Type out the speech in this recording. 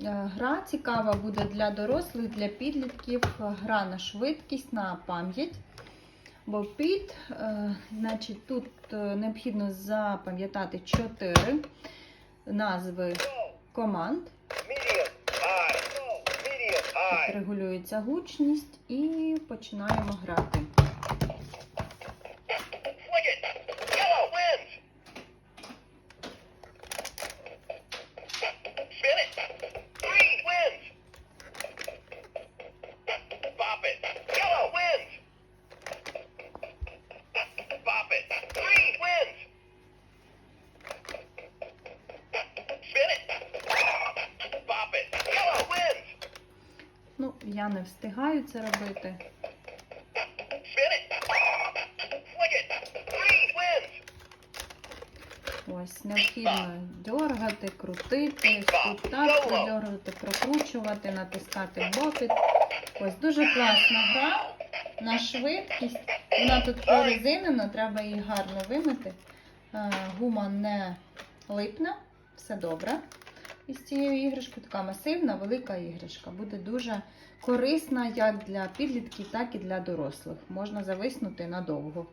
Е, Гра цікава буде для дорослих, для підлітків. Гра на швидкість, на пам'ять. Бо під, е, значить, тут е, необхідно запам'ятати чотири назви команд. Тут регулюється гучність і починаємо грати. Ну, я не встигаю це робити. Ось, необхідно дергати, крутити, так продергувати, прокручувати, натискати бопіт. Ось дуже класна гра на швидкість. Вона тут прорезинена, треба її гарно вимити. Е, Гума не липне, все добре. Із цією іграшкою така масивна, велика іграшка. Буде дуже корисна як для підлітків, так і для дорослих. Можна зависнути надовго.